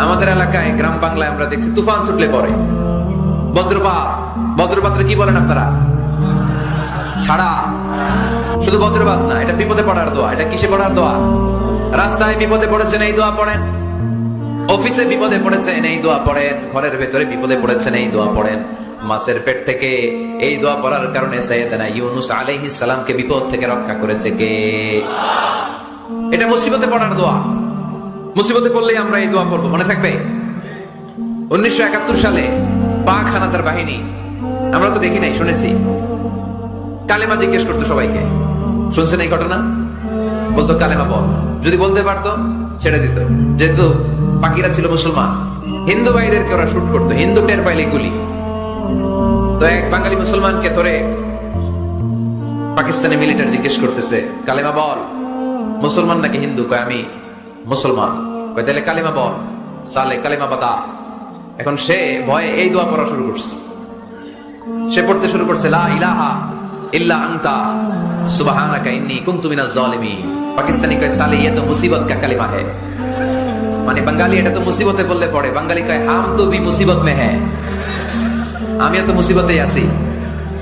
আমাদের এলাকায়, গ্রাম বাংলায় আমরা দেখছি তুফান ছুটলে পড়ে। বজ্রপাত। বজ্রপাত্রে কি বলেন আপনারা? ছাড়া শুধু বজ্রপাত না, এটা বিপদে পড়ার দোয়া। এটা কিসে পড়ার দোয়া? রাস্তায় বিপদে পড়েছেন, এই দোয়া পড়েন। অফিসে বিপদে পড়েছেন, এই দোয়া পড়েন। ঘরের ভেতরে বিপদে পড়েছেন, এই দোয়া পড়েন। মাছের পেট থেকে এই দোয়া পড়ার কারণে সৈয়দনা ইউনুস আলাইহিস সালামকে বিপদ থেকে রক্ষা করেছে কে? এটা মুসিবতে পড়ার দোয়া। মুসিবতে পড়লেই আমরা এই দোয়া পড়ব, মনে থাকবে? উনিশশো একাত্তর সালে পাক হানাদার বাহিনী, আমরা তো দেখি নাই, শুনেছি। কালেমা জিজ্ঞেস করতো সবাইকে। শুনছেন এই ঘটনা? বলতো কালেমা বল যদি বলতে পারতো, ছেড়ে দিত। যেহেতু বাকিরা ছিল মুসলমান, হিন্দু ভাইদেরকে ওরা শুট করতো, হিন্দু টের পাইলে গুলি। তো এক বাঙালি মুসলমানকে ধরে পাকিস্তানি মিলিটারি জিজ্ঞেস করতেছে, কালেমা বল, মুসলমান নাকি হিন্দু? কয়, আমি মুসলমান। কয়, তাহলে কালেমা বল, সালে কালেমা বাতা এখন সে ভয়ে এই দোয়া পড়া শুরু করছে। সে পড়তে শুরু করছে, লা ইলাহা ইল্লা আনতা, সুবহানাকা ইন্নী কুনতু মিনাজ জালিমিন পাকিস্তানি কয়, সালে ইয়ে তো মুসিবত কা কালিমা है মানে বাঙালি এটা তো মুসিবতে বললে পড়ে। বাঙালি কয়, হাম তো ভি মুসিবত মে হ্যায়। আমিও তো মুসিবতেই আছি।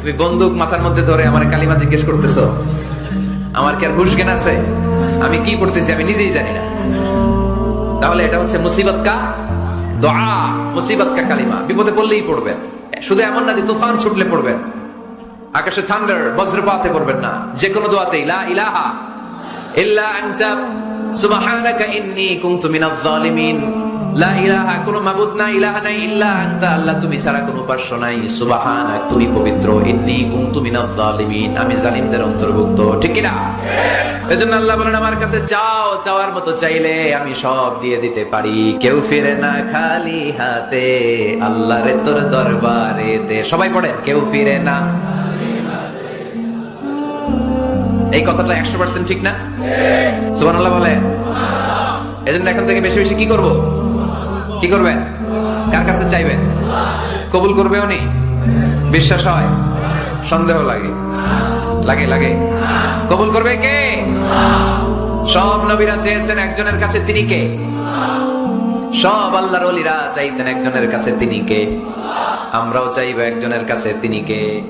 তুমি বন্দুক মাথার মধ্যে ধরে আমার কালিমা জিজ্ঞেস করতেছো। আমার কি আর হুশ জ্ঞান আছে? আমি কি পড়তেছি আমি নিজেই জানি না। তাহলে এটা হচ্ছে মুসিবত কা দোয়া, মুসিবত কা কালিমা। বিপদে পড়লেই পড়বেন। শুধু এমন না যে তুফান ছুটলে পড়বেন। আকাশে থান্ডার, বজ্রপাতে পড়বেন না। যে কোনো দোয়াতেই, লা ইলাহা আমি ঠিক কি না আল্লাহ বলেন, আমার কাছে চাও, চাওয়ার মতো চাইলে আমি সব দিয়ে দিতে পারি। কেউ ফিরে না খালি হাতে আল্লাহ আল্লাহরে তোর দরবারেতে। সবাই পড়েন, কেউ ফিরে না এই কথাটা একশো পার্সেন্ট ঠিক না? সুবান আল্লাহ বলে এজন্য এখন থেকে বেশি বেশি কি করব? কি করবেন? কার কাছে চাইবেন? কবুল করবে উনি? বিশ্বাস হয়? সন্দেহ লাগে। লাগে লাগে। কবুল করবে কে? সব নবীরা চেয়েছেন একজনের কাছে তিনি কে? সব আল্লাহর অলিরা চাইতেন একজনের কাছে তিনি কে? আমরাও চাইব একজনের কাছে তিনি কে?